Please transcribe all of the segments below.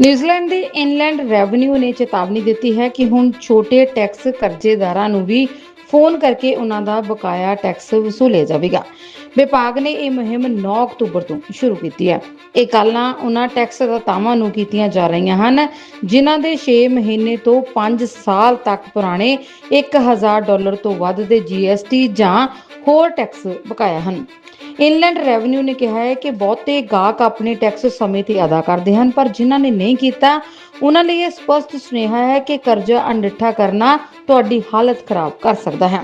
New Zealand ਦੇ inland revenue ਨੇ ਚੇਤਾਵਨੀ ਦਿੱਤੀ ਹੈ ਕਿ ਹੁਣ ਛੋਟੇ ਟੈਕਸ ਕਰਜ਼ੇਦਾਰਾਂ ਨੂੰ ਵੀ ਫੋਨ ਕਰਕੇ ਉਹਨਾਂ ਦਾ ਬਕਾਇਆ ਟੈਕਸ ਵਸੂਲਿਆ ਜਾਵੇਗਾ। ਵਿਭਾਗ ਨੇ ਇਹ ਮੁਹਿੰਮ 9 ਅਕਤੂਬਰ ਤੋਂ ਸ਼ੁਰੂ ਕੀਤੀ ਹੈ। ਇਹ ਕਾਲਾਂ ਉਹਨਾਂ ਟੈਕਸ ਦਾਤਾਵਾਂ ਨੂੰ ਕੀਤੀਆਂ ਜਾ ਰਹੀਆਂ ਹਨ, ਜਿਨ੍ਹਾਂ ਦੇ 6 ਮਹੀਨੇ ਤੋਂ 5 ਸਾਲ ਤੱਕ ਪੁਰਾਣੇ 1000 ਡਾਲਰ ਤੋਂ ਵੱਧ ਦੇ GST ਜਾਂ ਹੋਰ ਟੈਕਸ ਬਕਾਇਆ ਹਨ। ਇਨਲੈਂਡ ਰੈਵਨਿਊ ਨੇ ਕਿਹਾ ਹੈ ਕਿ ਬਹੁਤੇ ਗਾਹਕ ਆਪਣੇ ਟੈਕਸ ਸਮੇਂ ਤੇ ਅਦਾ ਕਰਦੇ ਹਨ, ਪਰ ਜਿਨ੍ਹਾਂ ਨੇ ਨਹੀਂ ਕੀਤਾ, ਉਹਨਾਂ ਲਈ ਇਹ ਸਪਸ਼ਟ ਸੁਨੇਹਾ ਹੈ ਕਿ ਕਰਜ਼ਾ ਅਣਡਿੱਠਾ ਕਰਨਾ ਤੁਹਾਡੀ ਹਾਲਤ ਖਰਾਬ ਕਰ ਸਕਦਾ ਹੈ।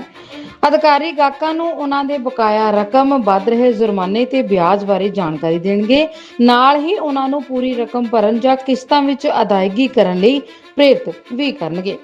ਅਧਿਕਾਰੀ ਗਾਹਕਾਂ ਨੂੰ ਉਹਨਾਂ ਦੇ ਬਕਾਇਆ ਰਕਮ, ਵੱਧ ਰਹੇ ਜੁਰਮਾਨੇ ਤੇ ਵਿਆਜ ਬਾਰੇ ਜਾਣਕਾਰੀ ਦੇਣਗੇ। ਨਾਲ ਹੀ ਉਹਨਾਂ ਨੂੰ ਪੂਰੀ ਰਕਮ ਭਰਨ ਜਾਂ ਕਿਸ਼ਤਾਂ ਵਿੱਚ ਅਦਾਇਗੀ ਕਰਨ ਲਈ ਪ੍ਰੇਰਿਤ ਵੀ ਕਰਨਗੇ।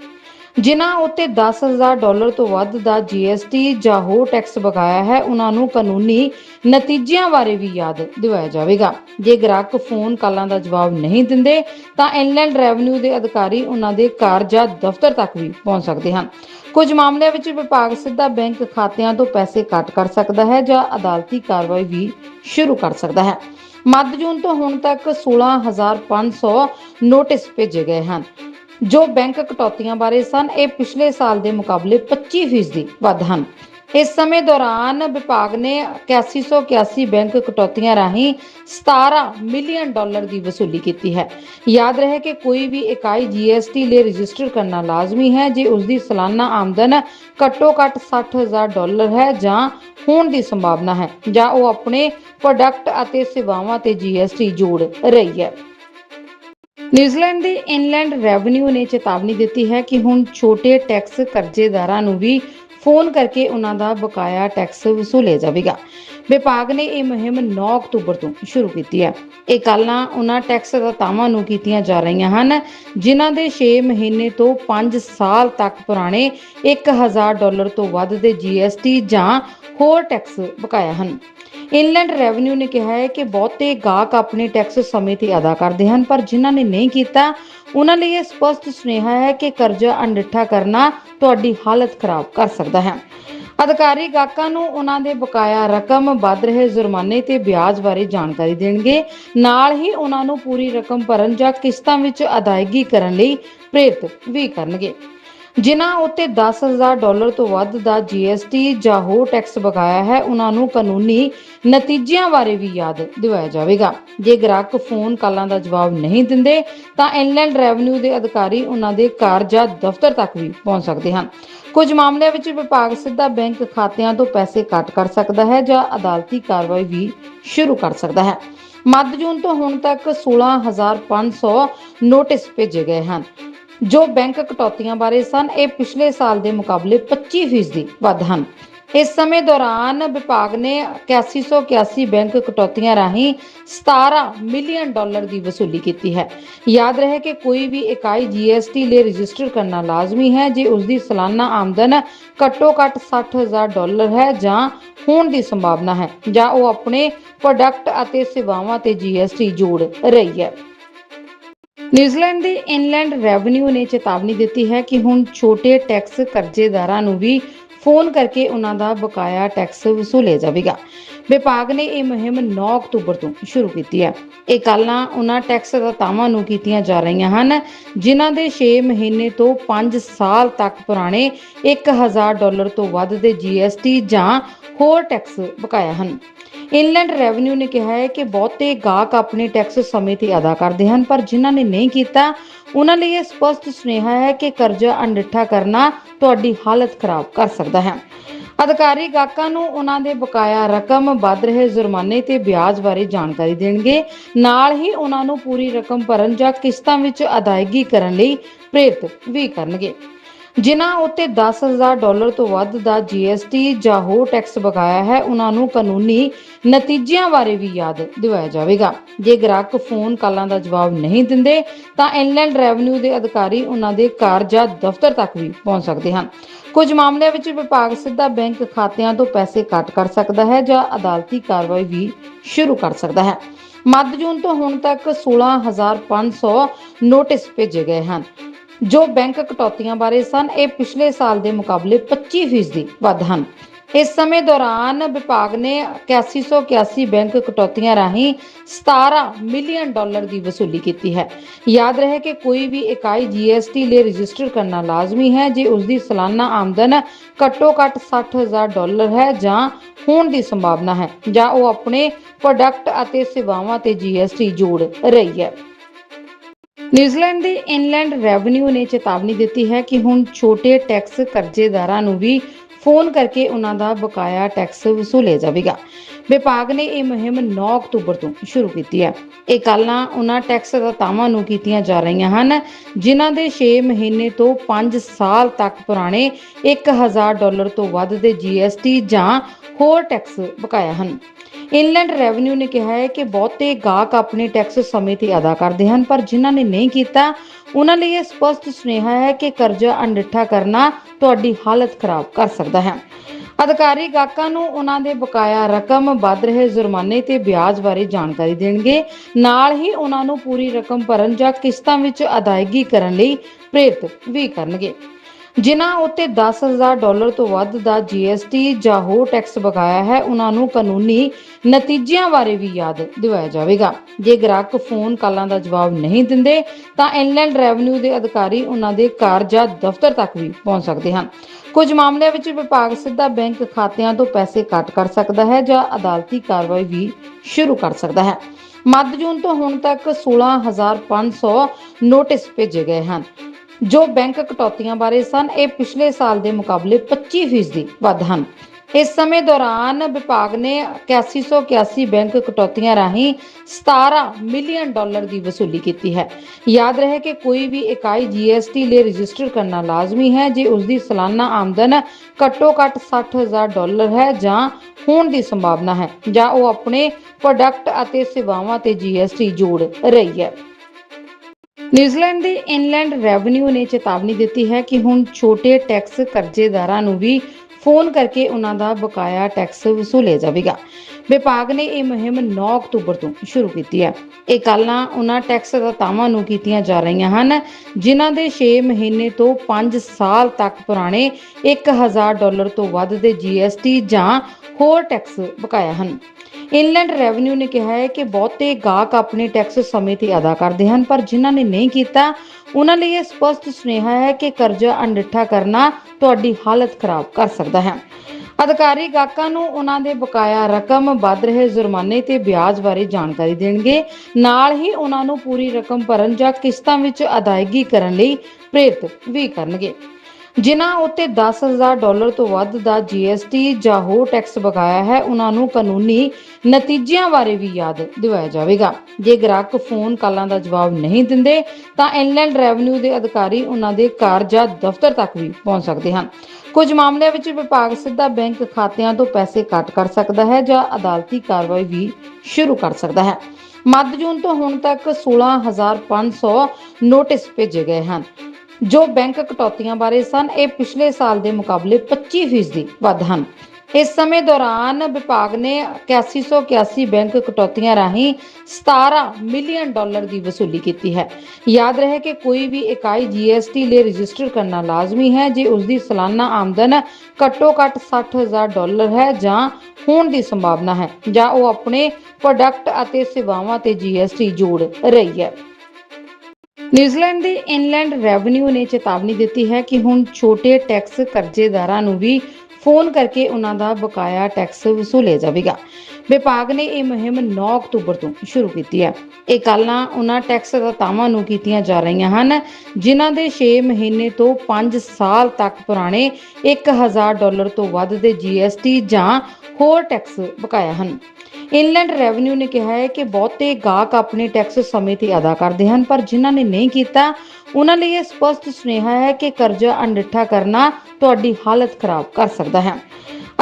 ਜਿਨ੍ਹਾਂ ਉੱਤੇ 10000 ਡਾਲਰ ਤੋਂ ਵੱਧ ਦਾ GST ਜਾਂ ਹੋਰ ਟੈਕਸ ਬਕਾਇਆ ਹੈ ਉਹਨਾਂ ਨੂੰ ਕਾਨੂੰਨੀ ਨਤੀਜਿਆਂ ਬਾਰੇ ਵੀ ਯਾਦ ਦਿਵਾਇਆ ਜਾਵੇਗਾ। ਜੇ ਗ੍ਰਾਹਕ ਫੋਨ ਕਾਲਾਂ ਦਾ ਜਵਾਬ ਨਹੀਂ ਦਿੰਦੇ, ਤਾਂ ਇਨਲੈਂਡ ਰੈਵਨਿਊ ਦੇ ਅਧਿਕਾਰੀ ਉਹਨਾਂ ਦੇ ਘਰ ਜਾਂ ਦਫ਼ਤਰ ਤੱਕ ਵੀ ਪਹੁੰਚ ਸਕਦੇ ਹਨ। ਕੁਝ ਮਾਮਲਿਆਂ ਵਿੱਚ ਵਿਭਾਗ ਸਿੱਧਾ ਬੈਂਕ ਖਾਤਿਆਂ ਤੋਂ ਪੈਸੇ ਕੱਟ ਕਰ ਸਕਦਾ ਹੈ ਜਾਂ ਅਦਾਲਤੀ ਕਾਰਵਾਈ ਵੀ ਸ਼ੁਰੂ ਕਰ ਸਕਦਾ ਹੈ। ਮੱਧ ਜੂਨ ਤੋਂ ਹੁਣ ਤੱਕ 16500 ਨੋਟਿਸ ਭੇਜੇ ਗਏ ਹਨ। ਜੋ ਬੈਂਕ ਕਟੌਤੀਆਂ ਬਾਰੇ ਸਨ, ਇਹ ਪਿਛਲੇ ਸਾਲ ਦੇ ਮੁਕਾਬਲੇ 25% ਵੱਧ ਹਨ। ਇਸ ਸਮੇਂ ਦੌਰਾਨ ਵਿਭਾਗ ਨੇ 8181 ਬੈਂਕ ਕਟੌਤੀਆਂ ਰਾਹੀਂ 17 ਮਿਲੀਅਨ ਡਾਲਰ ਦੀ ਵਸੂਲੀ ਕੀਤੀ ਹੈ। ਯਾਦ ਰਹੇ ਕਿ ਕੋਈ ਵੀ ਇਕਾਈ GST ਲਈ ਰਜਿਸਟਰ ਕਰਨਾ ਲਾਜ਼ਮੀ ਹੈ, ਜੇ ਉਸ ਦੀ ਸਾਲਾਨਾ ਆਮਦਨ ਘੱਟੋ ਘੱਟ 60000 ਡਾਲਰ ਹੈ ਜਾਂ ਹੋਣ ਦੀ ਸੰਭਾਵਨਾ ਹੈ, ਜਾਂ ਉਹ ਆਪਣੇ ਪ੍ਰੋਡਕਟ ਅਤੇ ਸੇਵਾਵਾਂ ਤੇ GST ਜੋੜ ਰਹੀ ਹੈ। ਨਿਊਜ਼ੀਲੈਂਡ ਦੇ ਇਨਲੈਂਡ ਰੈਵਨਿਊ ਨੇ ਚੇਤਾਵਨੀ ਦਿੱਤੀ ਹੈ ਕਿ ਹੁਣ ਛੋਟੇ ਟੈਕਸ ਕਰਜ਼ੇਦਾਰਾਂ ਨੂੰ ਵੀ ਫੋਨ ਕਰਕੇ ਉਹਨਾਂ ਦਾ ਬਕਾਇਆ ਟੈਕਸ ਵਸੂਲਿਆ ਜਾਵੇਗਾ। ਵਿਭਾਗ ਨੇ ਇਹ ਮੁਹਿੰਮ 9 ਅਕਤੂਬਰ ਤੋਂ ਸ਼ੁਰੂ ਕੀਤੀ ਹੈ। ਇਹ ਕਾਲਾਂ ਉਹਨਾਂ ਟੈਕਸ ਦਾਤਾਵਾਂ ਨੂੰ ਕੀਤੀਆਂ ਜਾ ਰਹੀਆਂ ਹਨ, ਜਿਨ੍ਹਾਂ ਦੇ 6 ਮਹੀਨੇ ਤੋਂ 5 ਸਾਲ ਤੱਕ ਪੁਰਾਣੇ 1000 ਡਾਲਰ ਤੋਂ ਵੱਧ ਦੇ GST ਜਾਂ ਹੋਰ ਟੈਕਸ ਬਕਾਇਆ ਹਨ। ਇਨਲੈਂਡ ਰੈਵਨਿਊ ਨੇ ਕਿਹਾ ਹੈ ਕਿ ਬਹੁਤੇ ਗਾਹਕ ਆਪਣੇ ਟੈਕਸ ਸਮੇਂ ਤੇ ਅਦਾ ਕਰਦੇ ਹਨ, ਪਰ ਜਿਨ੍ਹਾਂ ਨੇ ਨਹੀਂ ਕੀਤਾ, ਉਹਨਾਂ ਲਈ ਇਹ ਸਪਸ਼ਟ ਸੁਨੇਹਾ ਹੈ ਕਿ ਕਰਜ਼ਾ ਅਣਡਿੱਠਾ ਕਰਨਾ ਤੁਹਾਡੀ ਹਾਲਤ ਖਰਾਬ ਕਰ ਸਕਦਾ ਹੈ। ਅਧਿਕਾਰੀ ਗਾਹਕਾਂ ਨੂੰ ਉਹਨਾਂ ਦੇ ਬਕਾਇਆ ਰਕਮ, ਵੱਧ ਰਹੇ ਜੁਰਮਾਨੇ ਤੇ ਵਿਆਜ ਬਾਰੇ ਜਾਣਕਾਰੀ ਦੇਣਗੇ। ਨਾਲ ਹੀ ਉਹਨਾਂ ਨੂੰ ਪੂਰੀ ਰਕਮ ਭਰਨ ਜਾਂ ਕਿਸ਼ਤਾਂ ਵਿੱਚ ਅਦਾਇਗੀ ਕਰਨ ਲਈ ਪ੍ਰੇਰਿਤ ਵੀ ਕਰਨਗੇ। ਜਿਨ੍ਹਾਂ ਉੱਤੇ 10000 ਡਾਲਰ ਤੋਂ ਵੱਧ ਦਾ GST ਜਾਂ ਹੋਰ ਟੈਕਸ ਬਕਾਇਆ ਹੈ, ਉਹਨਾਂ ਨੂੰ ਕਾਨੂੰਨੀ ਨਤੀਜਿਆਂ ਬਾਰੇ ਵੀ ਯਾਦ ਦਿਵਾਇਆ ਜਾਵੇਗਾ। ਜੇ ਗ੍ਰਾਹਕ ਫੋਨ ਕਾਲਾਂ ਦਾ ਜਵਾਬ ਨਹੀਂ ਦਿੰਦੇ, ਤਾਂ ਇਨਲੈਂਡ ਰੈਵਨਿਊ ਦੇ ਅਧਿਕਾਰੀ ਉਹਨਾਂ ਦੇ ਘਰ ਜਾਂ ਦਫ਼ਤਰ ਤੱਕ ਵੀ ਪਹੁੰਚ ਸਕਦੇ ਹਨ। ਕੁਝ ਮਾਮਲਿਆਂ ਵਿੱਚ ਵਿਭਾਗ ਸਿੱਧਾ ਬੈਂਕ ਖਾਤਿਆਂ ਤੋਂ ਪੈਸੇ ਕੱਟ ਕਰ ਸਕਦਾ ਹੈ ਜਾਂ ਅਦਾਲਤੀ ਕਾਰਵਾਈ ਵੀ ਸ਼ੁਰੂ ਕਰ ਸਕਦਾ ਹੈ। ਮੱਧ ਜੂਨ ਤੋਂ ਹੁਣ ਤੱਕ 16500 ਨੋਟਿਸ ਭੇਜੇ ਗਏ ਹਨ। ਜੋ ਬੈਂਕ ਕਟੌਤੀਆਂ ਬਾਰੇ ਸਨ, ਇਹ ਪਿਛਲੇ ਸਾਲ ਦੇ ਮੁਕਾਬਲੇ 25% ਵੱਧ ਹਨ। ਇਸ ਸਮੇਂ ਦੌਰਾਨ ਵਿਭਾਗ ਨੇ 8181 ਬੈਂਕ ਕਟੌਤੀਆਂ ਰਾਹੀਂ 17 ਮਿਲੀਅਨ ਡਾਲਰ ਦੀ ਵਸੂਲੀ ਕੀਤੀ ਹੈ। ਯਾਦ ਰਹੇ ਕਿ ਕੋਈ ਵੀ ਇਕਾਈ GST ਲਈ ਰਜਿਸਟਰ ਕਰਨਾ ਲਾਜ਼ਮੀ ਹੈ, ਜੇ ਉਸ ਦੀ ਸਾਲਾਨਾ ਆਮਦਨ ਘੱਟੋ ਘੱਟ 60000 ਡਾਲਰ ਹੈ ਜਾਂ ਹੋਣ ਦੀ ਸੰਭਾਵਨਾ ਹੈ, ਜਾਂ ਉਹ ਆਪਣੇ ਪ੍ਰੋਡਕਟ ਅਤੇ ਸੇਵਾਵਾਂ ਤੇ GST ਜੋੜ ਰਹੀ ਹੈ। ਨਿਊਜ਼ੀਲੈਂਡ ਦੇ ਇਨਲੈਂਡ ਰੈਵਨਿਊ ਨੇ ਚੇਤਾਵਨੀ ਦਿੱਤੀ ਹੈ ਕਿ ਹੁਣ ਛੋਟੇ ਟੈਕਸ ਕਰਜ਼ੇਦਾਰਾਂ ਨੂੰ ਵੀ ਫੋਨ ਕਰਕੇ ਉਹਨਾਂ ਦਾ ਬਕਾਇਆ ਟੈਕਸ ਵਸੂਲਿਆ ਜਾਵੇਗਾ। ਵਿਭਾਗ ਨੇ ਇਹ ਮੁਹਿੰਮ 9 ਅਕਤੂਬਰ ਤੋਂ ਸ਼ੁਰੂ ਕੀਤੀ ਹੈ। ਇਹ ਕਾਲਾਂ ਉਹਨਾਂ ਟੈਕਸ ਦਾਤਾਵਾਂ ਨੂੰ ਕੀਤੀਆਂ ਜਾ ਰਹੀਆਂ ਹਨ, ਜਿਨ੍ਹਾਂ ਦੇ 6 ਮਹੀਨੇ ਤੋਂ 5 ਸਾਲ ਤੱਕ ਪੁਰਾਣੇ 1000 ਡਾਲਰ ਤੋਂ ਵੱਧ ਦੇ GST ਜਾਂ ਹੋਰ ਟੈਕਸ ਬਕਾਇਆ ਹਨ। ਇਨਲੈਂਡ ਰੈਵਨਿਊ ਨੇ ਕਿਹਾ ਹੈ ਕਿ ਬਹੁਤੇ ਗਾਹਕ ਆਪਣੇ ਟੈਕਸ ਸਮੇਂ ਤੇ ਅਦਾ ਕਰਦੇ ਹਨ, ਪਰ ਜਿਨ੍ਹਾਂ ਨੇ ਨਹੀਂ ਕੀਤਾ, ਉਹਨਾਂ ਲਈ ਇਹ ਸਪਸ਼ਟ ਸੁਨੇਹਾ ਹੈ ਕਿ ਕਰਜ਼ਾ ਅਣਡਿੱਠਾ ਕਰਨਾ ਤੁਹਾਡੀ ਹਾਲਤ ਖਰਾਬ ਕਰ ਸਕਦਾ ਹੈ। ਅਧਿਕਾਰੀ ਗਾਹਕਾਂ ਨੂੰ ਉਹਨਾਂ ਦੇ ਬਕਾਇਆ ਰਕਮ, ਵੱਧ ਰਹੇ ਜੁਰਮਾਨੇ ਤੇ ਵਿਆਜ ਬਾਰੇ ਜਾਣਕਾਰੀ ਦੇਣਗੇ। ਨਾਲ ਹੀ ਉਹਨਾਂ ਨੂੰ ਪੂਰੀ ਰਕਮ ਭਰਨ ਜਾਂ ਕਿਸ਼ਤਾਂ ਵਿੱਚ ਅਦਾਇਗੀ ਕਰਨ ਲਈ ਪ੍ਰੇਰਿਤ ਵੀ ਕਰਨਗੇ। ਜਿਨ੍ਹਾਂ ਉੱਤੇ 10000 ਡਾਲਰ ਤੋਂ ਵੱਧ ਦਾ GST ਜਾਂ ਹੋਰ ਟੈਕਸ ਬਕਾਇਆ ਹੈ, ਉਹਨਾਂ ਨੂੰ ਕਾਨੂੰਨੀ ਨਤੀਜਿਆਂ ਬਾਰੇ ਵੀ ਯਾਦ ਦਿਵਾਇਆ ਜਾਵੇਗਾ। ਜੇ ਗ੍ਰਾਹਕ ਫੋਨ ਕਾਲਾਂ ਦਾ ਜਵਾਬ ਨਹੀਂ ਦਿੰਦੇ, ਤਾਂ ਇਨਲੈਂਡ ਰੈਵਨਿਊ ਦੇ ਅਧਿਕਾਰੀ ਉਹਨਾਂ ਦੇ ਘਰ ਜਾਂ ਦਫ਼ਤਰ ਤੱਕ ਵੀ ਪਹੁੰਚ ਸਕਦੇ ਹਨ। ਕੁਝ ਮਾਮਲਿਆਂ ਵਿੱਚ ਵਿਭਾਗ ਸਿੱਧਾ ਬੈਂਕ ਖਾਤਿਆਂ ਤੋਂ ਪੈਸੇ ਕੱਟ ਕਰ ਸਕਦਾ ਹੈ ਜਾਂ ਅਦਾਲਤੀ ਕਾਰਵਾਈ ਵੀ ਸ਼ੁਰੂ ਕਰ ਸਕਦਾ ਹੈ। ਮੱਧ ਜੂਨ ਤੋਂ ਹੁਣ ਤੱਕ 16500 ਨੋਟਿਸ ਭੇਜੇ ਗਏ ਹਨ। ਜੋ ਬੈਂਕ ਕਟੌਤੀਆਂ ਬਾਰੇ ਸਨ, ਇਹ ਪਿਛਲੇ ਸਾਲ ਦੇ ਮੁਕਾਬਲੇ 25% ਵੱਧ ਹਨ। ਇਸ ਸਮੇਂ ਦੌਰਾਨ ਵਿਭਾਗ ਨੇ 8181 ਬੈਂਕ ਕਟੌਤੀਆਂ ਰਾਹੀਂ 17 ਮਿਲੀਅਨ ਡਾਲਰ ਦੀ ਵਸੂਲੀ ਕੀਤੀ ਹੈ। ਯਾਦ ਰਹੇ ਕਿ ਕੋਈ ਵੀ ਇਕਾਈ GST ਲਈ ਰਜਿਸਟਰ ਕਰਨਾ ਲਾਜ਼ਮੀ ਹੈ, ਜੇ ਉਸ ਦੀ ਸਾਲਾਨਾ ਆਮਦਨ ਘੱਟੋ ਘੱਟ 60000 ਡਾਲਰ ਹੈ ਜਾਂ ਹੋਣ ਦੀ ਸੰਭਾਵਨਾ ਹੈ, ਜਾਂ ਉਹ ਆਪਣੇ ਪ੍ਰੋਡਕਟ ਅਤੇ ਸੇਵਾਵਾਂ ਤੇ GST ਜੋੜ ਰਹੀ ਹੈ। ਨਿਊਜ਼ੀਲੈਂਡ ਦੇ ਇਨਲੈਂਡ ਰੈਵਨਿਊ ਨੇ ਚੇਤਾਵਨੀ ਦਿੱਤੀ ਹੈ ਕਿ ਹੁਣ ਛੋਟੇ ਟੈਕਸ ਕਰਜ਼ੇਦਾਰਾਂ ਨੂੰ ਵੀ ਫੋਨ ਕਰਕੇ ਉਹਨਾਂ ਦਾ ਬਕਾਇਆ ਟੈਕਸ ਵਸੂਲਿਆ ਜਾਵੇਗਾ। ਵਿਭਾਗ ਨੇ ਇਹ ਮੁਹਿੰਮ 9 ਅਕਤੂਬਰ ਤੋਂ ਸ਼ੁਰੂ ਕੀਤੀ ਹੈ। ਇਹ ਕਾਲਾਂ ਉਹਨਾਂ ਟੈਕਸ ਦਾਤਾਵਾਂ ਨੂੰ ਕੀਤੀਆਂ ਜਾ ਰਹੀਆਂ ਹਨ, ਜਿਨ੍ਹਾਂ ਦੇ 6 ਮਹੀਨੇ ਤੋਂ 5 ਸਾਲ ਤੱਕ ਪੁਰਾਣੇ 1000 ਡਾਲਰ ਤੋਂ ਵੱਧ ਦੇ GST ਜਾਂ ਹੋਰ ਟੈਕਸ ਬਕਾਇਆ ਹਨ। ਇਨਲੈਂਡ ਰੈਵਨਿਊ ਨੇ ਕਿਹਾ ਹੈ ਕਿ ਬਹੁਤੇ ਗਾਹਕ ਆਪਣੇ ਟੈਕਸ ਸਮੇਂ ਤੇ ਅਦਾ ਕਰਦੇ ਹਨ, ਪਰ ਜਿਨ੍ਹਾਂ ਨੇ ਨਹੀਂ ਕੀਤਾ, ਉਹਨਾਂ ਲਈ ਇਹ ਸਪਸ਼ਟ ਸੁਨੇਹਾ ਹੈ ਕਿ ਕਰਜ਼ਾ ਅਣਡਿੱਠਾ ਕਰਨਾ ਤੁਹਾਡੀ ਹਾਲਤ ਖਰਾਬ ਕਰ ਸਕਦਾ ਹੈ। ਅਧਿਕਾਰੀ ਗਾਹਕਾਂ ਨੂੰ ਉਹਨਾਂ ਦੇ ਬਕਾਇਆ ਰਕਮ, ਵੱਧ ਰਹੇ ਜੁਰਮਾਨੇ ਤੇ ਵਿਆਜ ਬਾਰੇ ਜਾਣਕਾਰੀ ਦੇਣਗੇ। ਨਾਲ ਹੀ ਉਹਨਾਂ ਨੂੰ ਪੂਰੀ ਰਕਮ ਭਰਨ ਜਾਂ ਕਿਸ਼ਤਾਂ ਵਿੱਚ ਅਦਾਇਗੀ ਕਰਨ ਲਈ ਪ੍ਰੇਰਿਤ ਵੀ ਕਰਨਗੇ। ਜਿਨ੍ਹਾਂ ਉੱਤੇ 10000 ਡਾਲਰ ਤੋਂ ਵੱਧ ਦਾ GST ਜਾਂ ਹੋਰ ਟੈਕਸ ਬਕਾਇਆ ਹੈ, ਉਹਨਾਂ ਨੂੰ ਕਾਨੂੰਨੀ ਨਤੀਜਿਆਂ ਬਾਰੇ ਵੀ ਯਾਦ ਦਿਵਾਇਆ ਜਾਵੇਗਾ। ਜੇ ਗ੍ਰਾਹਕ ਫੋਨ ਕਾਲਾਂ ਦਾ ਜਵਾਬ ਨਹੀਂ ਦਿੰਦੇ, ਤਾਂ ਇਨਲੈਂਡ ਰੈਵਨਿਊ ਦੇ ਅਧਿਕਾਰੀ ਉਹਨਾਂ ਦੇ ਘਰ ਜਾਂ ਦਫ਼ਤਰ ਤੱਕ ਵੀ ਪਹੁੰਚ ਸਕਦੇ ਹਨ। ਕੁਝ ਮਾਮਲਿਆਂ ਵਿੱਚ ਵਿਭਾਗ ਸਿੱਧਾ ਬੈਂਕ ਖਾਤਿਆਂ ਤੋਂ ਪੈਸੇ ਕੱਟ ਕਰ ਸਕਦਾ ਹੈ ਜਾਂ ਅਦਾਲਤੀ ਕਾਰਵਾਈ ਵੀ ਸ਼ੁਰੂ ਕਰ ਸਕਦਾ ਹੈ। ਮੱਧ ਜੂਨ ਤੋਂ ਹੁਣ ਤੱਕ 16500 ਨੋਟਿਸ ਭੇਜੇ ਗਏ ਹਨ। ਜੋ ਬੈਂਕ ਕਟੌਤੀਆਂ ਬਾਰੇ ਸਨ, ਇਹ ਪਿਛਲੇ ਸਾਲ ਦੇ ਮੁਕਾਬਲੇ 25% ਵੱਧ ਹਨ। ਇਸ ਸਮੇਂ ਦੌਰਾਨ ਵਿਭਾਗ ਨੇ 8181 ਬੈਂਕ ਕਟੌਤੀਆਂ ਰਾਹੀਂ 17 ਮਿਲੀਅਨ ਡਾਲਰ ਦੀ ਵਸੂਲੀ ਕੀਤੀ ਹੈ। ਯਾਦ ਰਹੇ ਕਿ ਕੋਈ ਵੀ ਇਕਾਈ GST ਲਈ ਰਜਿਸਟਰ ਕਰਨਾ ਲਾਜ਼ਮੀ ਹੈ, ਜੇ ਉਸ ਦੀ ਸਾਲਾਨਾ ਆਮਦਨ ਘੱਟੋ ਘੱਟ 60000 ਡਾਲਰ ਹੈ ਜਾਂ ਹੋਣ ਦੀ ਸੰਭਾਵਨਾ ਹੈ, ਜਾਂ ਉਹ ਆਪਣੇ ਪ੍ਰੋਡਕਟ ਅਤੇ ਸੇਵਾਵਾਂ ਤੇ GST ਜੋੜ ਰਹੀ ਹੈ। ਨਿਊਜ਼ੀਲੈਂਡ ਦੇ ਇਨਲੈਂਡ ਰੈਵਨਿਊ ਨੇ ਚੇਤਾਵਨੀ ਦਿੱਤੀ ਹੈ ਕਿ ਹੁਣ ਛੋਟੇ ਟੈਕਸ ਕਰਜ਼ੇਦਾਰਾਂ ਨੂੰ ਵੀ ਫੋਨ ਕਰਕੇ ਉਹਨਾਂ ਦਾ ਬਕਾਇਆ ਟੈਕਸ ਵਸੂਲਿਆ ਜਾਵੇਗਾ। ਵਿਭਾਗ ਨੇ ਇਹ ਮੁਹਿੰਮ 9 ਅਕਤੂਬਰ ਤੋਂ ਸ਼ੁਰੂ ਕੀਤੀ ਹੈ। ਇਹ ਕਾਲਾਂ ਉਹਨਾਂ ਟੈਕਸ ਅਦਾਤਾਵਾਂ ਨੂੰ ਕੀਤੀਆਂ ਜਾ ਰਹੀਆਂ ਹਨ, ਜਿਨ੍ਹਾਂ ਦੇ 6 ਮਹੀਨੇ ਤੋਂ 5 ਸਾਲ ਤੱਕ ਪੁਰਾਣੇ 1000 ਡਾਲਰ ਤੋਂ ਵੱਧ ਦੇ GST ਜਾਂ ਹੋਰ ਟੈਕਸ ਬਕਾਇਆ ਹਨ। ਇਨਲੈਂਡ ਰੈਵਨਿਊ ਨੇ ਕਿਹਾ ਹੈ ਕਿ ਬਹੁਤੇ ਗਾਹਕ ਆਪਣੇ ਟੈਕਸ ਸਮੇਂ ਤੇ ਅਦਾ ਕਰਦੇ ਹਨ, ਪਰ ਜਿਨ੍ਹਾਂ ਨੇ ਨਹੀਂ ਕੀਤਾ, ਉਹਨਾਂ ਲਈ ਇਹ ਸਪਸ਼ਟ ਸੁਨੇਹਾ ਹੈ ਕਿ ਕਰਜ਼ਾ ਅਣਡਿੱਠਾ ਕਰਨਾ ਤੁਹਾਡੀ ਹਾਲਤ ਖਰਾਬ ਕਰ ਸਕਦਾ ਹੈ। ਅਧਿਕਾਰੀ ਗਾਹਕਾਂ ਨੂੰ ਉਹਨਾਂ ਦੇ ਬਕਾਇਆ ਰਕਮ, ਵੱਧ ਰਹੇ ਜੁਰਮਾਨੇ ਤੇ ਵਿਆਜ ਬਾਰੇ ਜਾਣਕਾਰੀ ਦੇਣਗੇ। ਨਾਲ ਹੀ ਉਹਨਾਂ ਨੂੰ ਪੂਰੀ ਰਕਮ ਭਰਨ ਜਾਂ ਕਿਸ਼ਤਾਂ ਵਿੱਚ ਅਦਾਇਗੀ ਕਰਨ ਲਈ ਪ੍ਰੇਰਿਤ ਵੀ ਕਰਨਗੇ। ਜਿਨ੍ਹਾਂ ਉੱਤੇ 10000 ਡਾਲਰ ਤੋਂ ਵੱਧ ਦਾ GST ਜਾਂ ਹੋਰ ਟੈਕਸ ਬਕਾਇਆ ਹੈ, ਉਹਨਾਂ ਨੂੰ ਕਾਨੂੰਨੀ ਨਤੀਜਿਆਂ ਬਾਰੇ ਵੀ ਯਾਦ ਦਿਵਾਇਆ ਜਾਵੇਗਾ। ਜੇ ਗ੍ਰਾਹਕ ਫੋਨ ਕਾਲਾਂ ਦਾ ਜਵਾਬ ਨਹੀਂ ਦਿੰਦੇ, ਤਾਂ ਇਨਲੈਂਡ ਰੈਵਨਿਊ ਦੇ ਅਧਿਕਾਰੀ ਉਹਨਾਂ ਦੇ ਘਰ ਜਾਂ ਦਫ਼ਤਰ ਤੱਕ ਵੀ ਪਹੁੰਚ ਸਕਦੇ ਹਨ। ਕੁਝ ਮਾਮਲਿਆਂ ਵਿੱਚ ਵਿਭਾਗ ਸਿੱਧਾ ਬੈਂਕ ਖਾਤਿਆਂ ਤੋਂ ਪੈਸੇ ਕੱਟ ਕਰ ਸਕਦਾ ਹੈ ਜਾਂ ਅਦਾਲਤੀ ਕਾਰਵਾਈ ਵੀ ਸ਼ੁਰੂ ਕਰ ਸਕਦਾ ਹੈ। ਮੱਧ ਜੂਨ ਤੋਂ ਹੁਣ ਤੱਕ 16500 ਨੋਟਿਸ ਭੇਜੇ ਗਏ ਹਨ। ਜੋ ਬੈਂਕ ਕਟੌਤੀਆਂ ਬਾਰੇ ਸਨ, ਇਹ ਪਿਛਲੇ ਸਾਲ ਦੇ ਮੁਕਾਬਲੇ 25% ਵੱਧ ਹਨ। ਇਸ ਸਮੇਂ ਦੌਰਾਨ ਵਿਭਾਗ ਨੇ 8181 ਬੈਂਕ ਕਟੌਤੀਆਂ ਰਾਹੀਂ 17 ਮਿਲੀਅਨ ਡਾਲਰ ਦੀ ਵਸੂਲੀ ਕੀਤੀ ਹੈ। ਯਾਦ ਰਹੇ ਕਿ ਕੋਈ ਵੀ ਇਕਾਈ GST ਲਈ ਰਜਿਸਟਰ ਕਰਨਾ ਲਾਜ਼ਮੀ ਹੈ, ਜੇ ਉਸ ਦੀ ਸਾਲਾਨਾ ਆਮਦਨ ਘੱਟੋ ਘੱਟ 60000 ਡਾਲਰ ਹੈ ਜਾਂ ਹੋਣ ਦੀ ਸੰਭਾਵਨਾ ਹੈ, ਜਾਂ ਉਹ ਆਪਣੇ ਪ੍ਰੋਡਕਟ ਅਤੇ ਸੇਵਾਵਾਂ ਤੇ GST ਜੋੜ ਰਹੀ ਹੈ। ਨਿਊਜ਼ੀਲੈਂਡ ਦੇ ਇਨਲੈਂਡ ਰੈਵਨਿਊ ਨੇ ਚੇਤਾਵਨੀ ਦਿੱਤੀ ਹੈ ਕਿ ਹੁਣ ਛੋਟੇ ਟੈਕਸ ਕਰਜ਼ੇਦਾਰਾਂ ਨੂੰ ਵੀ ਫੋਨ ਕਰਕੇ ਉਹਨਾਂ ਦਾ ਬਕਾਇਆ ਟੈਕਸ ਵਸੂਲਿਆ ਜਾਵੇਗਾ। ਵਿਭਾਗ ਨੇ ਇਹ ਮੁਹਿੰਮ 9 ਅਕਤੂਬਰ ਤੋਂ ਸ਼ੁਰੂ ਕੀਤੀ ਹੈ। ਇਹ ਕਾਲਾਂ ਉਹਨਾਂ ਟੈਕਸ ਅਦਾਤਾਵਾਂ ਨੂੰ ਕੀਤੀਆਂ ਜਾ ਰਹੀਆਂ ਹਨ, ਜਿਨ੍ਹਾਂ ਦੇ 6 ਮਹੀਨੇ ਤੋਂ 5 ਸਾਲ ਤੱਕ ਪੁਰਾਣੇ 1000 ਡਾਲਰ ਤੋਂ ਵੱਧ ਦੇ GST ਜਾਂ ਹੋਰ ਟੈਕਸ ਬਕਾਇਆ ਹਨ। ਇਨਲੈਂਡ ਰੈਵਨਿਊ ਨੇ ਕਿਹਾ ਹੈ ਕਿ ਬਹੁਤੇ ਗਾਹਕ ਆਪਣੇ ਟੈਕਸ ਸਮੇਂ ਤੇ ਅਦਾ ਕਰਦੇ ਹਨ, ਪਰ ਜਿਨ੍ਹਾਂ ਨੇ ਨਹੀਂ ਕੀਤਾ, ਉਹਨਾਂ ਲਈ ਇਹ ਸਪਸ਼ਟ ਸੁਨੇਹਾ ਹੈ ਕਿ ਕਰਜ਼ਾ ਅਣਡਿੱਠਾ ਕਰਨਾ ਤੁਹਾਡੀ ਹਾਲਤ ਖਰਾਬ ਕਰ ਸਕਦਾ ਹੈ।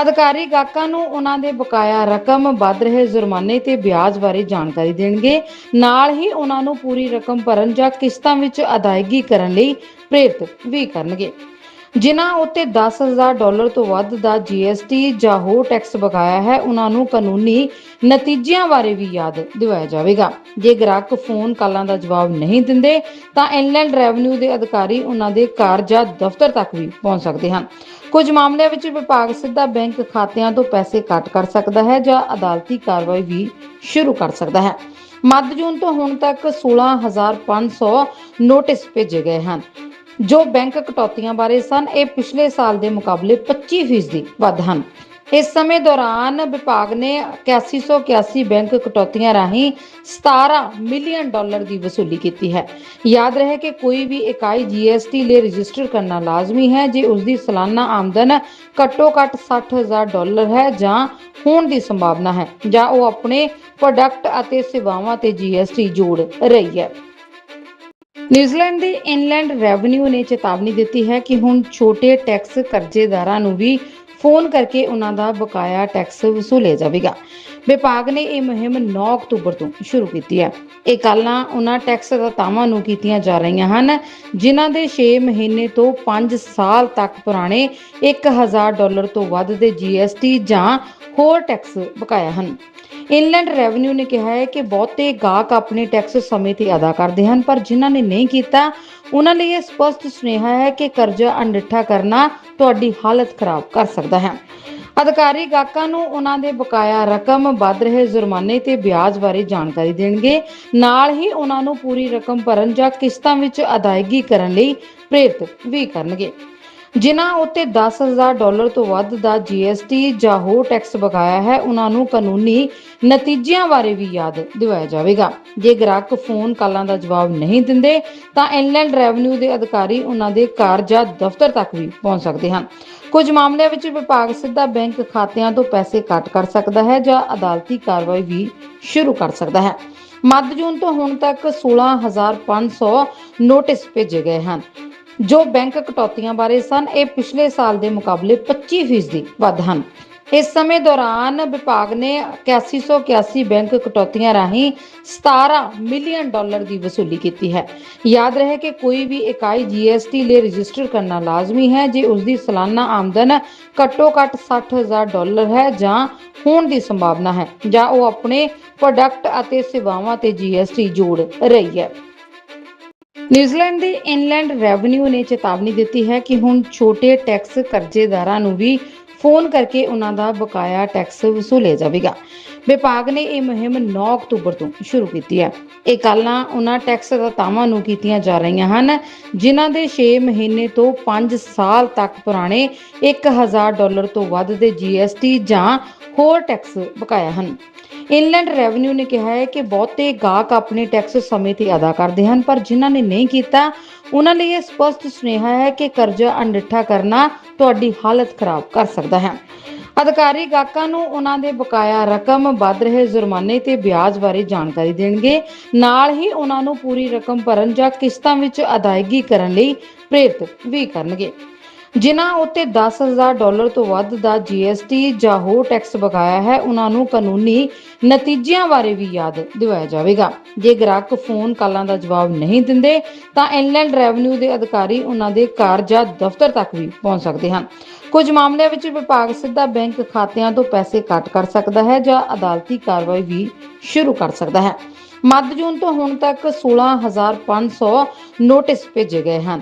ਅਧਿਕਾਰੀ ਗਾਹਕਾਂ ਨੂੰ ਉਹਨਾਂ ਦੇ ਬਕਾਇਆ ਰਕਮ, ਵੱਧ ਰਹੇ ਜੁਰਮਾਨੇ ਤੇ ਵਿਆਜ ਬਾਰੇ ਜਾਣਕਾਰੀ ਦੇਣਗੇ। ਨਾਲ ਹੀ ਉਹਨਾਂ ਨੂੰ ਪੂਰੀ ਰਕਮ ਭਰਨ ਜਾਂ ਕਿਸ਼ਤਾਂ ਵਿੱਚ ਅਦਾਇਗੀ ਕਰਨ ਲਈ ਪ੍ਰੇਰਿਤ ਵੀ ਕਰਨਗੇ। ਜਿਨ੍ਹਾਂ ਉੱਤੇ 10000 ਡਾਲਰ ਤੋਂ ਵੱਧ ਦਾ GST ਜਾਂ ਹੋਰ ਟੈਕਸ ਬਕਾਇਆ ਹੈ ਉਹਨਾਂ ਨੂੰ ਕਾਨੂੰਨੀ ਨਤੀਜਿਆਂ ਬਾਰੇ ਵੀ ਯਾਦ ਦਿਵਾਇਆ ਜਾਵੇਗਾ। ਜੇ ਗ੍ਰਾਹਕ ਫੋਨ ਕਾਲਾਂ ਦਾ ਜਵਾਬ ਨਹੀਂ ਦਿੰਦੇ, ਤਾਂ ਇਨਲੈਂਡ ਰੈਵਨਿਊ ਦੇ ਅਧਿਕਾਰੀ ਉਹਨਾਂ ਦੇ ਘਰ ਜਾਂ ਦਫ਼ਤਰ ਤੱਕ ਵੀ ਪਹੁੰਚ ਸਕਦੇ ਹਨ। ਕੁਝ ਮਾਮਲਿਆਂ ਵਿੱਚ ਵਿਭਾਗ ਸਿੱਧਾ ਬੈਂਕ ਖਾਤਿਆਂ ਤੋਂ ਪੈਸੇ ਕੱਟ ਕਰ ਸਕਦਾ ਹੈ ਜਾਂ ਅਦਾਲਤੀ ਕਾਰਵਾਈ ਵੀ ਸ਼ੁਰੂ ਕਰ ਸਕਦਾ ਹੈ। ਮੱਧ ਜੂਨ ਤੋਂ ਹੁਣ ਤੱਕ 16500 ਨੋਟਿਸ ਭੇਜੇ ਗਏ ਹਨ। ਜੋ ਬੈਂਕ ਕਟੌਤੀਆਂ ਬਾਰੇ ਸਨ, ਇਹ ਪਿਛਲੇ ਸਾਲ ਦੇ ਮੁਕਾਬਲੇ 25% ਵੱਧ ਹਨ। ਇਸ ਸਮੇਂ ਦੌਰਾਨ ਵਿਭਾਗ ਨੇ 8181 ਬੈਂਕ ਕਟੌਤੀਆਂ ਰਾਹੀਂ 17 ਮਿਲੀਅਨ ਡਾਲਰ ਦੀ ਵਸੂਲੀ ਕੀਤੀ ਹੈ। ਯਾਦ ਰਹੇ ਕਿ ਕੋਈ ਵੀ ਇਕਾਈ GST ਲਈ ਰਜਿਸਟਰ ਕਰਨਾ ਲਾਜ਼ਮੀ ਹੈ, ਜੇ ਉਸ ਦੀ ਸਾਲਾਨਾ ਆਮਦਨ ਘੱਟੋ ਘੱਟ 60000 ਡਾਲਰ ਹੈ ਜਾਂ ਹੋਣ ਦੀ ਸੰਭਾਵਨਾ ਹੈ, ਜਾਂ ਉਹ ਆਪਣੇ ਪ੍ਰੋਡਕਟ ਅਤੇ ਸੇਵਾਵਾਂ ਤੇ GST ਜੋੜ ਰਹੀ ਹੈ। ਨਿਊਜ਼ੀਲੈਂਡ ਦੇ ਇਨਲੈਂਡ ਰੈਵਨਿਊ ਨੇ ਚੇਤਾਵਨੀ ਦਿੱਤੀ ਹੈ ਕਿ ਹੁਣ ਛੋਟੇ ਟੈਕਸ ਕਰਜ਼ੇਦਾਰਾਂ ਨੂੰ ਵੀ ਫੋਨ ਕਰਕੇ ਉਹਨਾਂ ਦਾ ਬਕਾਇਆ ਟੈਕਸ ਵਸੂਲਿਆ ਜਾਵੇਗਾ। ਵਿਭਾਗ ਨੇ ਇਹ ਮੁਹਿੰਮ 9 ਅਕਤੂਬਰ ਤੋਂ ਸ਼ੁਰੂ ਕੀਤੀ ਹੈ। ਇਹ ਕਾਲਾਂ ਉਹਨਾਂ ਟੈਕਸ ਦਾਤਾਵਾਂ ਨੂੰ ਕੀਤੀਆਂ ਜਾ ਰਹੀਆਂ ਹਨ, ਜਿਨ੍ਹਾਂ ਦੇ 6 ਮਹੀਨੇ ਤੋਂ 5 ਸਾਲ ਤੱਕ ਪੁਰਾਣੇ 1000 ਡਾਲਰ ਤੋਂ ਵੱਧ ਦੇ GST ਜਾਂ ਹੋਰ ਟੈਕਸ ਬਕਾਇਆ ਹਨ। ਇਨਲੈਂਡ ਰੈਵਨਿਊ ਨੇ ਕਿਹਾ ਹੈ ਕਿ ਬਹੁਤੇ ਗਾਹਕ ਆਪਣੇ ਟੈਕਸ ਸਮੇਂ ਤੇ ਅਦਾ ਕਰਦੇ ਹਨ, ਪਰ ਜਿਨ੍ਹਾਂ ਨੇ ਨਹੀਂ ਕੀਤਾ, ਉਹਨਾਂ ਲਈ ਇਹ ਸਪਸ਼ਟ ਸੁਨੇਹਾ ਹੈ ਕਿ ਕਰਜ਼ਾ ਅਣਡਿੱਠਾ ਕਰਨਾ ਤੁਹਾਡੀ ਹਾਲਤ ਖਰਾਬ ਕਰ ਸਕਦਾ ਹੈ। ਅਧਿਕਾਰੀ ਗਾਹਕਾਂ ਨੂੰ ਉਹਨਾਂ ਦੇ ਬਕਾਇਆ ਰਕਮ, ਵੱਧ ਰਹੇ ਜੁਰਮਾਨੇ ਤੇ ਵਿਆਜ ਬਾਰੇ ਜਾਣਕਾਰੀ ਦੇਣਗੇ। ਨਾਲ ਹੀ ਉਹਨਾਂ ਨੂੰ ਪੂਰੀ ਰਕਮ ਭਰਨ ਜਾਂ ਕਿਸ਼ਤਾਂ ਵਿੱਚ ਅਦਾਇਗੀ ਕਰਨ ਲਈ ਪ੍ਰੇਰਿਤ ਵੀ ਕਰਨਗੇ। ਜਿਨ੍ਹਾਂ ਉੱਤੇ 10000 ਡਾਲਰ ਤੋਂ ਵੱਧ ਦਾ GST ਜਾਂ ਹੋਰ ਟੈਕਸ ਬਕਾਇਆ ਹੈ, ਉਹਨਾਂ ਨੂੰ ਕਾਨੂੰਨੀ ਨਤੀਜਿਆਂ ਬਾਰੇ ਵੀ ਯਾਦ ਦਿਵਾਇਆ ਜਾਵੇਗਾ। ਜੇ ਗ੍ਰਾਹਕ ਫੋਨ ਕਾਲਾਂ ਦਾ ਜਵਾਬ ਨਹੀਂ ਦਿੰਦੇ, ਤਾਂ ਇਨਲੈਂਡ ਰੈਵਨਿਊ ਦੇ ਅਧਿਕਾਰੀ ਉਹਨਾਂ ਦੇ ਘਰ ਜਾਂ ਦਫ਼ਤਰ ਤੱਕ ਵੀ ਪਹੁੰਚ ਸਕਦੇ ਹਨ। ਕੁਝ ਮਾਮਲਿਆਂ ਵਿੱਚ ਵਿਭਾਗ ਸਿੱਧਾ ਬੈਂਕ ਖਾਤਿਆਂ ਤੋਂ ਪੈਸੇ ਕੱਟ ਕਰ ਸਕਦਾ ਹੈ ਜਾਂ ਅਦਾਲਤੀ ਕਾਰਵਾਈ ਵੀ ਸ਼ੁਰੂ ਕਰ ਸਕਦਾ ਹੈ। ਮੱਧ ਜੂਨ ਤੋਂ ਹੁਣ ਤੱਕ 16500 ਨੋਟਿਸ ਭੇਜੇ ਗਏ ਹਨ। ਜੋ ਬੈਂਕ ਕਟੌਤੀਆਂ ਬਾਰੇ ਸਨ, ਇਹ ਪਿਛਲੇ ਸਾਲ ਦੇ ਮੁਕਾਬਲੇ 25% ਵੱਧ ਹਨ। ਇਸ ਸਮੇਂ ਦੌਰਾਨ ਵਿਭਾਗ ਨੇ 8181 ਬੈਂਕ ਕਟੌਤੀਆਂ ਰਾਹੀਂ 17 ਮਿਲੀਅਨ ਡਾਲਰ ਦੀ ਵਸੂਲੀ ਕੀਤੀ ਹੈ। ਯਾਦ ਰਹੇ ਕਿ ਕੋਈ ਵੀ ਇਕਾਈ GST ਲਈ ਰਜਿਸਟਰ ਕਰਨਾ ਲਾਜ਼ਮੀ ਹੈ, ਜੇ ਉਸ ਦੀ ਸਾਲਾਨਾ ਆਮਦਨ ਘੱਟੋ ਘੱਟ 60000 ਡਾਲਰ ਹੈ ਜਾਂ ਹੋਣ ਦੀ ਸੰਭਾਵਨਾ ਹੈ, ਜਾਂ ਉਹ ਆਪਣੇ ਪ੍ਰੋਡਕਟ ਅਤੇ ਸੇਵਾਵਾਂ ਤੇ GST ਜੋੜ ਰਹੀ ਹੈ। ਨਿਊਜ਼ੀਲੈਂਡ ਦੇ ਇਨਲੈਂਡ ਰੈਵਨਿਊ ਨੇ ਚੇਤਾਵਨੀ ਦਿੱਤੀ ਹੈ ਕਿ ਹੁਣ ਛੋਟੇ ਟੈਕਸ ਕਰਜ਼ੇਦਾਰਾਂ ਨੂੰ ਵੀ ਫੋਨ ਕਰਕੇ ਉਹਨਾਂ ਦਾ ਬਕਾਇਆ ਟੈਕਸ ਵਸੂਲਿਆ ਜਾਵੇਗਾ। ਵਿਭਾਗ ਨੇ ਇਹ ਮੁਹਿੰਮ 9 ਅਕਤੂਬਰ ਤੋਂ ਸ਼ੁਰੂ ਕੀਤੀ ਹੈ। ਇਹ ਕਾਲਾਂ ਉਹਨਾਂ ਟੈਕਸ ਦਾਤਾਵਾਂ ਨੂੰ ਕੀਤੀਆਂ ਜਾ ਰਹੀਆਂ ਹਨ, ਜਿਨ੍ਹਾਂ ਦੇ 6 ਮਹੀਨੇ ਤੋਂ 5 ਸਾਲ ਤੱਕ ਪੁਰਾਣੇ 1000 ਡਾਲਰ ਤੋਂ ਵੱਧ ਦੇ GST ਜਾਂ ਹੋਰ ਟੈਕਸ ਬਕਾਇਆ ਹਨ। ਇਨਲੈਂਡ ਰੈਵਨਿਊ ਨੇ ਕਿਹਾ ਹੈ ਕਿ ਬਹੁਤੇ ਗਾਹਕ ਆਪਣੇ ਟੈਕਸ ਸਮੇਂ ਤੇ ਅਦਾ ਕਰਦੇ ਹਨ, ਪਰ ਜਿਨ੍ਹਾਂ ਨੇ ਨਹੀਂ ਕੀਤਾ, ਉਹਨਾਂ ਲਈ ਇਹ ਸਪਸ਼ਟ ਸੁਨੇਹਾ ਹੈ ਕਿ ਕਰਜ਼ਾ ਅਣਡਿੱਠਾ ਕਰਨਾ ਤੁਹਾਡੀ ਹਾਲਤ ਖਰਾਬ ਕਰ ਸਕਦਾ ਹੈ। ਅਧਿਕਾਰੀ ਗਾਹਕਾਂ ਨੂੰ ਉਹਨਾਂ ਦੇ ਬਕਾਇਆ ਰਕਮ, ਵੱਧ ਰਹੇ ਜੁਰਮਾਨੇ ਤੇ ਵਿਆਜ ਬਾਰੇ ਜਾਣਕਾਰੀ ਦੇਣਗੇ। ਨਾਲ ਹੀ ਉਹਨਾਂ ਨੂੰ ਪੂਰੀ ਰਕਮ ਭਰਨ ਜਾਂ ਕਿਸ਼ਤਾਂ ਵਿੱਚ ਅਦਾਇਗੀ ਕਰਨ ਲਈ ਪ੍ਰੇਰਿਤ ਵੀ ਕਰਨਗੇ। ਜਿਨ੍ਹਾਂ ਉੱਤੇ 10000 ਡਾਲਰ ਤੋਂ ਵੱਧ ਦਾ GST ਜਾਂ ਹੋਰ ਟੈਕਸ ਬਕਾਇਆ ਹੈ, ਉਹਨਾਂ ਨੂੰ ਕਾਨੂੰਨੀ ਨਤੀਜਿਆਂ ਬਾਰੇ ਵੀ ਯਾਦ ਦਿਵਾਇਆ ਜਾਵੇਗਾ। ਜੇ ਗ੍ਰਾਹਕ ਫੋਨ ਕਾਲਾਂ ਦਾ ਜਵਾਬ ਨਹੀਂ ਦਿੰਦੇ, ਤਾਂ ਇਨਲੈਂਡ ਰੈਵਨਿਊ ਦੇ ਅਧਿਕਾਰੀ ਉਹਨਾਂ ਦੇ ਘਰ ਜਾਂ ਦਫ਼ਤਰ ਤੱਕ ਵੀ ਪਹੁੰਚ ਸਕਦੇ ਹਨ। ਕੁਝ ਮਾਮਲਿਆਂ ਵਿੱਚ ਵਿਭਾਗ ਸਿੱਧਾ ਬੈਂਕ ਖਾਤਿਆਂ ਤੋਂ ਪੈਸੇ ਕੱਟ ਕਰ ਸਕਦਾ ਹੈ ਜਾਂ ਅਦਾਲਤੀ ਕਾਰਵਾਈ ਵੀ ਸ਼ੁਰੂ ਕਰ ਸਕਦਾ ਹੈ। ਮੱਧ ਜੂਨ ਤੋਂ ਹੁਣ ਤੱਕ 16500 ਨੋਟਿਸ ਭੇਜੇ ਗਏ ਹਨ।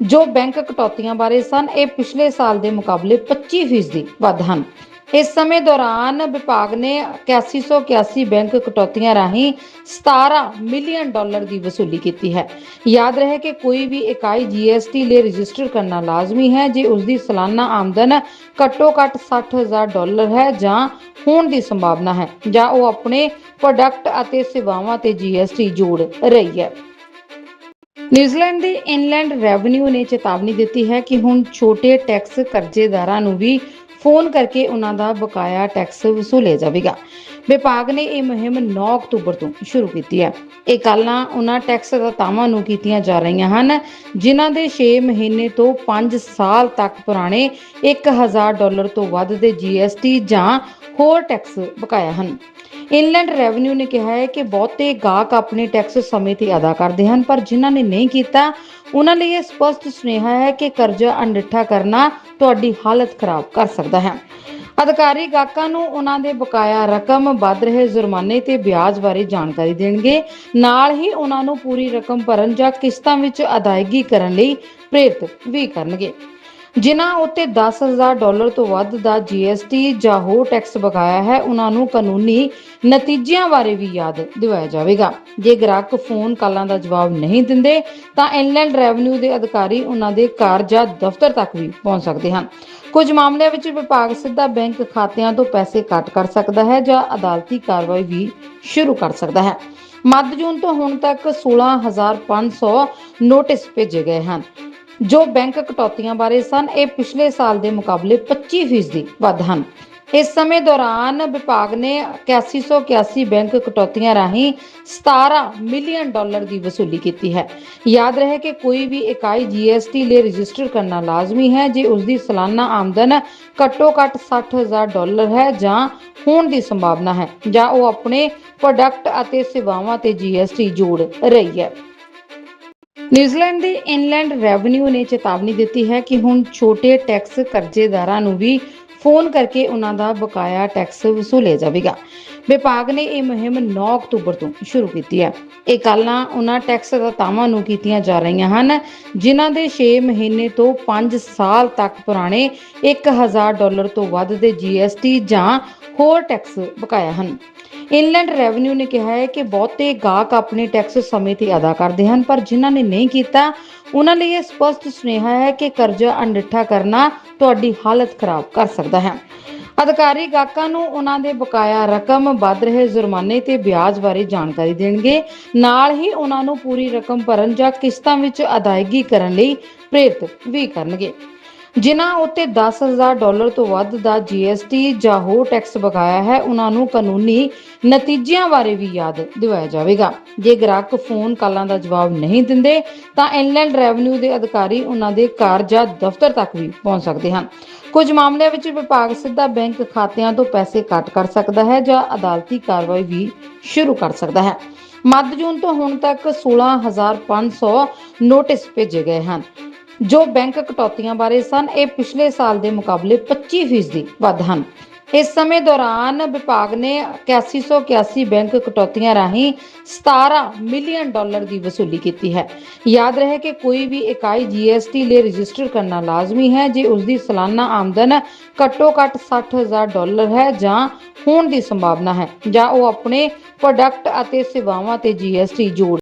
ਜੋ ਬੈਂਕ ਕਟੌਤੀਆਂ ਬਾਰੇ ਸਨ, ਇਹ ਪਿਛਲੇ ਸਾਲ ਦੇ ਮੁਕਾਬਲੇ 25% ਵੱਧ ਹਨ। ਇਸ ਸਮੇਂ ਦੌਰਾਨ ਵਿਭਾਗ ਨੇ 8181 ਬੈਂਕ ਕਟੌਤੀਆਂ ਰਾਹੀਂ 17 ਮਿਲੀਅਨ ਡਾਲਰ ਦੀ ਵਸੂਲੀ ਕੀਤੀ ਹੈ। ਯਾਦ ਰਹੇ ਕਿ ਕੋਈ ਵੀ ਇਕਾਈ GST ਲਈ ਰਜਿਸਟਰ ਕਰਨਾ ਲਾਜ਼ਮੀ ਹੈ, ਜੇ ਉਸ ਦੀ ਸਾਲਾਨਾ ਆਮਦਨ ਘੱਟੋ ਘੱਟ 60000 ਡਾਲਰ ਹੈ ਜਾਂ ਹੋਣ ਦੀ ਸੰਭਾਵਨਾ ਹੈ, ਜਾਂ ਉਹ ਆਪਣੇ ਪ੍ਰੋਡਕਟ ਅਤੇ ਸੇਵਾਵਾਂ ਤੇ GST ਜੋੜ ਰਹੀ ਹੈ। ਨਿਊਜ਼ੀਲੈਂਡ ਦੇ ਇਨਲੈਂਡ ਰੈਵਨਿਊ ਨੇ ਚੇਤਾਵਨੀ ਦਿੱਤੀ ਹੈ ਕਿ ਹੁਣ ਛੋਟੇ ਟੈਕਸ ਕਰਜ਼ੇਦਾਰਾਂ ਨੂੰ ਵੀ ਫੋਨ ਕਰਕੇ ਉਹਨਾਂ ਦਾ ਬਕਾਇਆ ਟੈਕਸ ਵਸੂਲਿਆ ਜਾਵੇਗਾ। ਵਿਭਾਗ ਨੇ ਇਹ ਮੁਹਿੰਮ 9 ਅਕਤੂਬਰ ਤੋਂ ਸ਼ੁਰੂ ਕੀਤੀ ਹੈ। ਇਹ ਕਾਲਾਂ ਉਹਨਾਂ ਟੈਕਸ ਦਾਤਾਵਾਂ ਨੂੰ ਕੀਤੀਆਂ ਜਾ ਰਹੀਆਂ ਹਨ, ਜਿਨ੍ਹਾਂ ਦੇ 6 ਮਹੀਨੇ ਤੋਂ 5 ਸਾਲ ਤੱਕ ਪੁਰਾਣੇ 1000 ਡਾਲਰ ਤੋਂ ਵੱਧ ਦੇ GST ਜਾਂ ਹੋਰ ਟੈਕਸ ਬਕਾਇਆ ਹਨ। ਇਨਲੈਂਡ ਰੈਵਨਿਊ ਨੇ ਕਿਹਾ ਹੈ ਕਿ ਬਹੁਤੇ ਗਾਹਕ ਆਪਣੇ ਟੈਕਸ ਸਮੇਂ ਤੇ ਅਦਾ ਕਰਦੇ ਹਨ, ਪਰ ਜਿਨ੍ਹਾਂ ਨੇ ਨਹੀਂ ਕੀਤਾ, ਉਹਨਾਂ ਲਈ ਇਹ ਸਪਸ਼ਟ ਸੁਨੇਹਾ ਹੈ ਕਿ ਕਰਜ਼ਾ ਅਣਡਿੱਠਾ ਕਰਨਾ ਤੁਹਾਡੀ ਹਾਲਤ ਖਰਾਬ ਕਰ ਸਕਦਾ ਹੈ। ਅਧਿਕਾਰੀ ਗਾਹਕਾਂ ਨੂੰ ਉਹਨਾਂ ਦੇ ਬਕਾਇਆ ਰਕਮ, ਵੱਧ ਰਹੇ ਜੁਰਮਾਨੇ ਤੇ ਵਿਆਜ ਬਾਰੇ ਜਾਣਕਾਰੀ ਦੇਣਗੇ। ਨਾਲ ਹੀ ਉਹਨਾਂ ਨੂੰ ਪੂਰੀ ਰਕਮ ਭਰਨ ਜਾਂ ਕਿਸ਼ਤਾਂ ਵਿੱਚ ਅਦਾਇਗੀ ਕਰਨ ਲਈ ਪ੍ਰੇਰਿਤ ਵੀ ਕਰਨਗੇ। ਜਿਨ੍ਹਾਂ ਉੱਤੇ 10000 ਡਾਲਰ ਤੋਂ ਵੱਧ ਦਾ GST ਜਾਂ ਹੋਰ ਟੈਕਸ ਬਕਾਇਆ ਹੈ, ਉਹਨਾਂ ਨੂੰ ਕਾਨੂੰਨੀ ਨਤੀਜਿਆਂ ਬਾਰੇ ਵੀ ਯਾਦ ਦਿਵਾਇਆ ਜਾਵੇਗਾ। ਜੇ ਗ੍ਰਾਹਕ ਫੋਨ ਕਾਲਾਂ ਦਾ ਜਵਾਬ ਨਹੀਂ ਦਿੰਦੇ, ਤਾਂ ਇਨਲੈਂਡ ਰੈਵਨਿਊ ਦੇ ਅਧਿਕਾਰੀ ਉਹਨਾਂ ਦੇ ਘਰ ਜਾਂ ਦਫ਼ਤਰ ਤੱਕ ਵੀ ਪਹੁੰਚ ਸਕਦੇ ਹਨ। ਕੁਝ ਮਾਮਲਿਆਂ ਵਿੱਚ ਵਿਭਾਗ ਸਿੱਧਾ ਬੈਂਕ ਖਾਤਿਆਂ ਤੋਂ ਪੈਸੇ ਕੱਟ ਕਰ ਸਕਦਾ ਹੈ ਜਾਂ ਅਦਾਲਤੀ ਕਾਰਵਾਈ ਵੀ ਸ਼ੁਰੂ ਕਰ ਸਕਦਾ ਹੈ। ਮੱਧ ਜੂਨ ਤੋਂ ਹੁਣ ਤੱਕ 16500 ਨੋਟਿਸ ਭੇਜੇ ਗਏ ਹਨ। ਜੋ ਬੈਂਕ ਕਟੌਤੀਆਂ ਬਾਰੇ ਸਨ, ਇਹ ਪਿਛਲੇ ਸਾਲ ਦੇ ਮੁਕਾਬਲੇ 25% ਵੱਧ ਹਨ। ਇਸ ਸਮੇਂ ਦੌਰਾਨ ਵਿਭਾਗ ਨੇ 8181 ਬੈਂਕ ਕਟੌਤੀਆਂ ਰਾਹੀਂ 17 ਮਿਲੀਅਨ ਡਾਲਰ ਦੀ ਵਸੂਲੀ ਕੀਤੀ ਹੈ। ਯਾਦ ਰਹੇ ਕਿ ਕੋਈ ਵੀ ਇਕਾਈ GST ਲਈ ਰਜਿਸਟਰ ਕਰਨਾ ਲਾਜ਼ਮੀ ਹੈ, ਜੇ ਉਸ ਦੀ ਸਾਲਾਨਾ ਆਮਦਨ ਘੱਟੋ ਘੱਟ 60000 ਡਾਲਰ ਹੈ ਜਾਂ ਹੋਣ ਦੀ ਸੰਭਾਵਨਾ ਹੈ, ਜਾਂ ਉਹ ਆਪਣੇ ਪ੍ਰੋਡਕਟ ਅਤੇ ਸੇਵਾਵਾਂ ਤੇ GST ਜੋੜ ਰਹੀ ਹੈ। ਨਿਊਜ਼ੀਲੈਂਡ ਦੇ ਇਨਲੈਂਡ ਰੈਵਨਿਊ ਨੇ ਚੇਤਾਵਨੀ ਦਿੱਤੀ ਹੈ ਕਿ ਹੁਣ ਛੋਟੇ ਟੈਕਸ ਕਰਜ਼ੇਦਾਰਾਂ ਨੂੰ ਵੀ ਫੋਨ ਕਰਕੇ ਉਹਨਾਂ ਦਾ ਬਕਾਇਆ ਟੈਕਸ ਵਸੂਲਿਆ ਜਾਵੇਗਾ। ਵਿਭਾਗ ਨੇ ਇਹ ਮੁਹਿੰਮ 9 ਅਕਤੂਬਰ ਤੋਂ ਸ਼ੁਰੂ ਕੀਤੀ ਹੈ। ਇਹ ਕਾਲਾਂ ਉਹਨਾਂ ਟੈਕਸ ਦਾਤਾਵਾਂ ਨੂੰ ਕੀਤੀਆਂ ਜਾ ਰਹੀਆਂ ਹਨ, ਜਿਨ੍ਹਾਂ ਦੇ 6 ਮਹੀਨੇ ਤੋਂ 5 ਸਾਲ ਤੱਕ ਪੁਰਾਣੇ 1000 ਡਾਲਰ ਤੋਂ ਵੱਧ ਦੇ GST ਜਾਂ ਹੋਰ ਟੈਕਸ ਬਕਾਇਆ ਹਨ। ਇਨਲੈਂਡ ਰੈਵਨਿਊ ਨੇ ਕਿਹਾ ਹੈ ਕਿ ਬਹੁਤੇ ਗਾਹਕ ਆਪਣੇ ਟੈਕਸ ਸਮੇਂ ਤੇ ਅਦਾ ਕਰਦੇ ਹਨ, ਪਰ ਜਿਨ੍ਹਾਂ ਨੇ ਨਹੀਂ ਕੀਤਾ, ਉਹਨਾਂ ਲਈ ਇਹ ਸਪਸ਼ਟ ਸੁਨੇਹਾ ਹੈ ਕਿ ਕਰਜ਼ਾ ਅਣਡਿੱਠਾ ਕਰਨਾ ਤੁਹਾਡੀ ਹਾਲਤ ਖਰਾਬ ਕਰ ਸਕਦਾ ਹੈ। ਅਧਿਕਾਰੀ ਗਾਹਕਾਂ ਨੂੰ ਉਹਨਾਂ ਦੇ ਬਕਾਇਆ ਰਕਮ, ਵੱਧ ਰਹੇ ਜੁਰਮਾਨੇ ਤੇ ਵਿਆਜ ਬਾਰੇ ਜਾਣਕਾਰੀ ਦੇਣਗੇ। ਨਾਲ ਹੀ ਉਹਨਾਂ ਨੂੰ ਪੂਰੀ ਰਕਮ ਭਰਨ ਜਾਂ ਕਿਸ਼ਤਾਂ ਵਿੱਚ ਅਦਾਇਗੀ ਕਰਨ ਲਈ ਪ੍ਰੇਰਿਤ ਵੀ ਕਰਨਗੇ। ਜਿਨ੍ਹਾਂ ਉੱਤੇ 10000 ਡਾਲਰ ਤੋਂ ਵੱਧ ਦਾ GST ਜਾਂ ਹੋਰ ਟੈਕਸ ਬਕਾਇਆ ਹੈ ਉਹਨਾਂ ਨੂੰ ਕਾਨੂੰਨੀ ਨਤੀਜਿਆਂ ਬਾਰੇ ਵੀ ਯਾਦ ਦਿਵਾਇਆ ਜਾਵੇਗਾ। ਜੇ ਗ੍ਰਾਹਕ ਫੋਨ ਕਾਲਾਂ ਦਾ ਜਵਾਬ ਨਹੀਂ ਦਿੰਦੇ, ਤਾਂ ਇਨਲੈਂਡ ਰੈਵਨਿਊ ਦੇ ਅਧਿਕਾਰੀ ਉਹਨਾਂ ਦੇ ਘਰ ਜਾਂ ਦਫ਼ਤਰ ਤੱਕ ਵੀ ਪਹੁੰਚ ਸਕਦੇ ਹਨ। ਕੁਝ ਮਾਮਲਿਆਂ ਵਿੱਚ ਵਿਭਾਗ ਸਿੱਧਾ ਬੈਂਕ ਖਾਤਿਆਂ ਤੋਂ ਪੈਸੇ ਕੱਟ ਕਰ ਸਕਦਾ ਹੈ ਜਾਂ ਅਦਾਲਤੀ ਕਾਰਵਾਈ ਵੀ ਸ਼ੁਰੂ ਕਰ ਸਕਦਾ ਹੈ। ਮੱਧ ਜੂਨ ਤੋਂ ਹੁਣ ਤੱਕ 16500 ਨੋਟਿਸ ਭੇਜੇ ਗਏ ਹਨ। ਜੋ ਬੈਂਕ ਕਟੌਤੀਆਂ ਬਾਰੇ ਸਨ, ਇਹ ਪਿਛਲੇ ਸਾਲ ਦੇ ਮੁਕਾਬਲੇ 25% ਵੱਧ ਹਨ। ਇਸ ਸਮੇਂ ਦੌਰਾਨ ਵਿਭਾਗ ਨੇ 8181 ਬੈਂਕ ਕਟੌਤੀਆਂ ਰਾਹੀਂ 17 ਮਿਲੀਅਨ ਡਾਲਰ ਦੀ ਵਸੂਲੀ ਕੀਤੀ ਹੈ। ਯਾਦ ਰਹੇ ਕਿ ਕੋਈ ਵੀ ਇਕਾਈ GST ਲਈ ਰਜਿਸਟਰ ਕਰਨਾ ਲਾਜ਼ਮੀ ਹੈ, ਜੇ ਉਸ ਦੀ ਸਾਲਾਨਾ ਆਮਦਨ ਘੱਟੋ ਘੱਟ 60000 ਡਾਲਰ ਹੈ ਜਾਂ ਹੋਣ ਦੀ ਸੰਭਾਵਨਾ ਹੈ, ਜਾਂ ਉਹ ਆਪਣੇ ਪ੍ਰੋਡਕਟ ਅਤੇ ਸੇਵਾਵਾਂ ਤੇ GST ਜੋੜ